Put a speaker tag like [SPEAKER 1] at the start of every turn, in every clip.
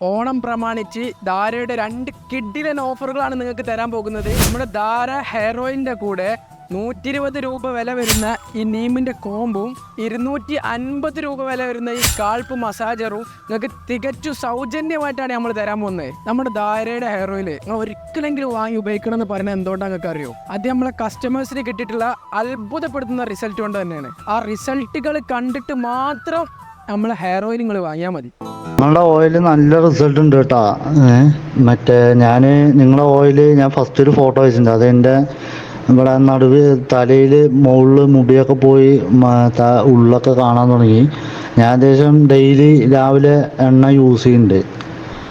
[SPEAKER 1] ഓണം പ്രമാണിച്ച് ധാരയുടെ രണ്ട് കിഡിലൻ ഓഫറുകളാണ് നിങ്ങൾക്ക് തരാൻ പോകുന്നത്. നമ്മുടെ ധാര ഹെയർ കൂടെ നൂറ്റി ഇരുപത് രൂപ വില വരുന്ന ഈ നീമിന്റെ കോമ്പും ഇരുന്നൂറ്റി അൻപത് രൂപ വില വരുന്ന ഈ കാൾപ്പ് മസാജറും നിങ്ങൾക്ക് തികച്ചു സൗജന്യമായിട്ടാണ് നമ്മൾ തരാൻ പോകുന്നത്. നമ്മുടെ ധാരയുടെ ഹെയർ ഓയിൽ നിങ്ങൾ ഒരിക്കലെങ്കിലും വാങ്ങി ഉപയോഗിക്കണം എന്ന് പറയുന്നത് എന്തുകൊണ്ടാണ് നിങ്ങൾക്ക് അറിയോ അത് നമ്മളെ കസ്റ്റമേഴ്സിന് കിട്ടിയിട്ടുള്ള അത്ഭുതപ്പെടുത്തുന്ന റിസൾട്ട് കൊണ്ട് തന്നെയാണ്. ആ റിസൾട്ടുകൾ കണ്ടിട്ട് മാത്രം നമ്മളെ ഹെയർ ഓയിൽ നിങ്ങൾ വാങ്ങിയാൽ മതി.
[SPEAKER 2] നിങ്ങളുടെ ഓയിൽ നല്ല റിസൾട്ട് ഉണ്ട് കേട്ടാ. മറ്റേ ഞാൻ നിങ്ങളെ ഓയിൽ ഞാൻ ഫസ്റ്റ് ഒരു ഫോട്ടോ വെച്ചിട്ടുണ്ട്. അത് എന്റെ ഇവിടെ നടുവ് തലയിൽ മുകളിൽ മുടിയൊക്കെ പോയി ഉള്ളൊക്കെ കാണാൻ തുടങ്ങി. ഞാൻ ഏകദേശം ഡെയിലി രാവിലെ എണ്ണ യൂസ് ചെയ്യുന്നുണ്ട്.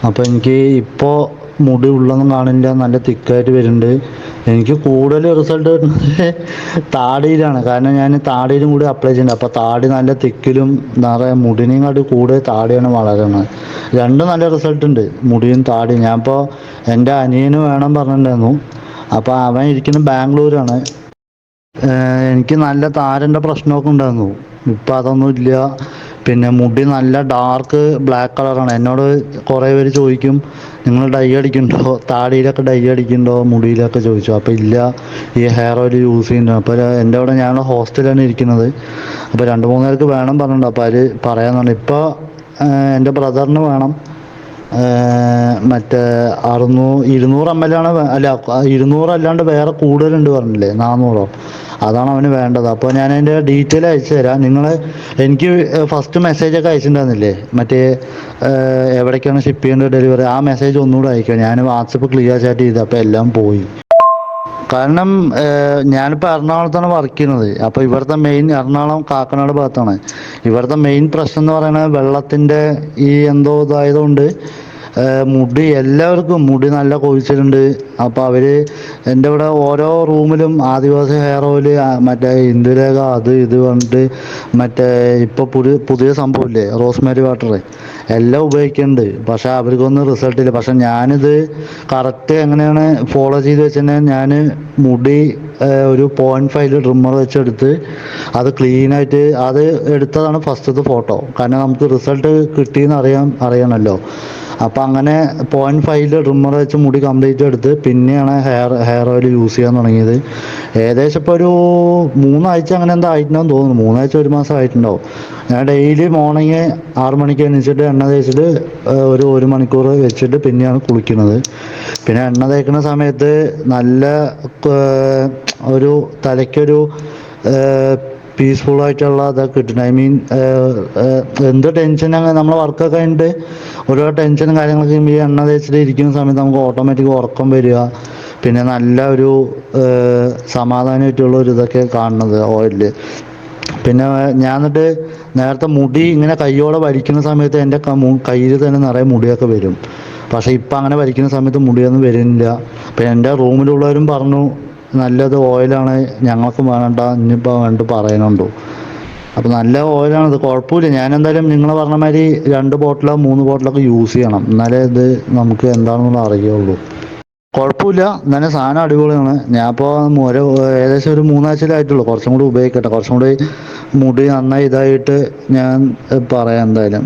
[SPEAKER 2] അപ്പോൾ എനിക്ക് ഇപ്പോൾ മുടി ഉള്ളൊന്നും കാണില്ല നല്ല തിക്കായിട്ട് വരുന്നുണ്ട് എനിക്ക് കൂടുതൽ റിസൾട്ട് വരുന്നത് താടിയിലാണ്. കാരണം ഞാൻ താടിയിലും കൂടി അപ്ലൈ ചെയ്യുന്നുണ്ട്. അപ്പോൾ താടി നല്ല തിക്കിലും നിറയെ മുടിനെയും കാട്ടി കൂടുതൽ താടിയാണ് വളരുന്നത്. രണ്ടും നല്ല റിസൾട്ട് ഉണ്ട്. മുടിയും താടിയും. ഞാൻ ഇപ്പോൾ എന്റെ അനിയന് വേണം പറഞ്ഞിട്ടുണ്ടായിരുന്നു. അപ്പോൾ അവൻ ഇരിക്കുന്നത് ബാംഗ്ലൂരാണ്. എനിക്ക് നല്ല താരന്റെ പ്രശ്നമൊക്കെ ഉണ്ടായിരുന്നു. ഇപ്പം അതൊന്നും ഇല്ല. പിന്നെ മുടി നല്ല ഡാർക്ക് ബ്ലാക്ക് കളറാണ് എന്നോട് കുറേ പേര് ചോദിക്കും നിങ്ങൾ ഡൈ അടിക്കുന്നുണ്ടോ? താടിയിലൊക്കെ ഡൈ അടിക്കുന്നുണ്ടോ? മുടിയിലൊക്കെ? ചോദിച്ചു. അപ്പോൾ ഇല്ല. ഈ ഹെയർ ഓയിൽ യൂസ് ചെയ്യുന്നുണ്ട്. അപ്പോൾ എന്റെ അവിടെ ഞാൻ ഹോസ്റ്റലാണ് ഇരിക്കുന്നത്. അപ്പോൾ രണ്ട് മൂന്ന് പേർക്ക് വേണം പറഞ്ഞിട്ടുണ്ട്. അപ്പോൾ അവർ പറയാമെന്നാണ് ഇപ്പോൾ എന്റെ ബ്രദറിന് വേണം. മറ്റേ അറുന്നൂ ഇരുന്നൂറ് എം എൽ ആണ് അല്ല ഇരുന്നൂറ് അല്ലാണ്ട് വേറെ കൂടുതലുണ്ട് പറഞ്ഞില്ലേ? നാന്നൂറോ? അതാണ് അവന് വേണ്ടത്. അപ്പോൾ ഞാൻ അതിന്റെ ഡീറ്റെയിൽ അയച്ചു തരാം. നിങ്ങൾ എനിക്ക് ഫസ്റ്റ് മെസ്സേജ് ഒക്കെ അയച്ചിട്ടുണ്ടായിരുന്നില്ലേ? മറ്റേ എവിടേക്കാണ് ഷിപ്പ് ചെയ്യേണ്ടത് ഡെലിവറി ആ മെസ്സേജ് ഒന്നുകൂടെ അയക്കുക ഞാൻ വാട്സപ്പ് ക്ലിയർ ചാറ്റ് ചെയ്ത്. അപ്പോൾ എല്ലാം പോയി. കാരണം ഞാനിപ്പോൾ എറണാകുളത്താണ് വർക്ക് ചെയ്യുന്നത്. അപ്പോൾ ഇവിടുത്തെ മെയിൻ എറണാകുളം കാക്കനാട് ഭാഗത്താണ്. ഇവിടുത്തെ മെയിൻ പ്രശ്നം എന്ന് പറയുന്നത് വെള്ളത്തിന്റെ ഈ എന്തോ ഇതായതുകൊണ്ട് മുടി എല്ലാവർക്കും മുടി നല്ല കൊഴിച്ചിലുണ്ട്. അപ്പോൾ അവർ എന്റെ ഇവിടെ ഓരോ റൂമിലും ആദിവാസി ഹെയർ ഓയിൽ മറ്റേ ഇന്ദുലേഖ അത് ഇത് പറഞ്ഞിട്ട് മറ്റേ ഇപ്പോൾ പുതിയ പുതിയ സംഭവമില്ലേ റോസ്മേരി വാട്ടർ എല്ലാം ഉപയോഗിക്കുന്നുണ്ട്. പക്ഷേ അവർക്കൊന്നും റിസൾട്ട് ഇല്ല. പക്ഷെ ഞാനിത് കറക്റ്റ് എങ്ങനെയാണ് ഫോളോ ചെയ്ത് വെച്ചിട്ടുണ്ടെങ്കിൽ ഞാൻ മുടി ഒരു പോയിന്റ് ഫൈവ് ട്രിമ്മർ വെച്ചെടുത്ത് അത് ക്ലീനായിട്ട് അത് എടുത്തതാണ് ഫസ്റ്റത്തെ ഫോട്ടോ കാരണം നമുക്ക് റിസൾട്ട് കിട്ടിയെന്ന് അറിയാൻ അറിയണമല്ലോ. അപ്പം അങ്ങനെ പോയിന്റ് ഫൈവിൽ ട്രിമ്മർ വെച്ച് മുടി കംപ്ലീറ്റ് എടുത്ത് പിന്നെയാണ് ഹെയർ ഹെയർ ഓയിൽ യൂസ് ചെയ്യാൻ തുടങ്ങിയത്. ഏകദേശം ഇപ്പോൾ ഒരു മൂന്നാഴ്ച അങ്ങനെ എന്താ ആയിട്ടുണ്ടാവും തോന്നുന്നു. മൂന്നാഴ്ച ഒരു മാസം ആയിട്ടുണ്ടാവും. ഞാൻ ഡെയിലി മോർണിംഗ് ആറ് മണിക്ക് എണീച്ചിട്ട് എണ്ണ തേച്ചിട്ട് ഒരു ഒരു മണിക്കൂർ വെച്ചിട്ട് പിന്നെയാണ് കുളിക്കുന്നത്. പിന്നെ എണ്ണ തേക്കുന്ന സമയത്ത് നല്ല ഒരു തലയ്ക്കൊരു പീസ്ഫുൾ ആയിട്ടുള്ള ഇതൊക്കെ കിട്ടുന്നത് ഐ മീൻ എന്ത് ടെൻഷൻ അങ്ങനെ നമ്മളെ വർക്കൊക്കെ കഴിഞ്ഞിട്ട് ഓരോ ടെൻഷനും കാര്യങ്ങളൊക്കെ ഈ എണ്ണ തേച്ചിട്ട് ഇരിക്കുന്ന സമയത്ത് നമുക്ക് ഓട്ടോമാറ്റിക് ഉറക്കം വരിക. പിന്നെ നല്ല ഒരു സമാധാനമായിട്ടുള്ള ഒരു ഇതൊക്കെ കാണുന്നത് ഓയിലിൽ പിന്നെ ഞാൻ എന്നിട്ട് നേരത്തെ മുടി ഇങ്ങനെ കൈയോടെ വലിക്കുന്ന സമയത്ത് എന്റെ കയ്യിൽ തന്നെ നിറയെ മുടിയൊക്കെ വരും. പക്ഷേ ഇപ്പം അങ്ങനെ വലിക്കുന്ന സമയത്ത് മുടിയൊന്നും വരുന്നില്ല. അപ്പം എന്റെ റൂമിലുള്ളവരും പറഞ്ഞു നല്ലത് ഓയിലാണ് ഞങ്ങൾക്ക് വേണ്ട ഇനിയിപ്പോൾ വേണ്ട പറയുന്നുണ്ടോ. അപ്പോൾ നല്ല ഓയിലാണ് കുഴപ്പമില്ല. ഞാൻ എന്തായാലും നിങ്ങൾ പറഞ്ഞ മാതിരി രണ്ട് ബോട്ടിലോ മൂന്ന് ബോട്ടിലൊക്കെ യൂസ് ചെയ്യണം. എന്നാലേ ഇത് നമുക്ക് എന്താണെന്നുള്ള അറിയുള്ളൂ. കുഴപ്പമില്ല. എന്നാലും സാധനം അടിപൊളിയാണ്. ഞാൻ ഇപ്പോൾ ഒരു ഏകദേശം ഒരു മൂന്നാഴ്ചയിലായിട്ടുള്ളൂ കുറച്ചും കൂടി ഉപയോഗിക്കട്ടെ. കുറച്ചും കൂടി മുടി നന്നായി ഇതായിട്ട് ഞാൻ പറയാം എന്തായാലും.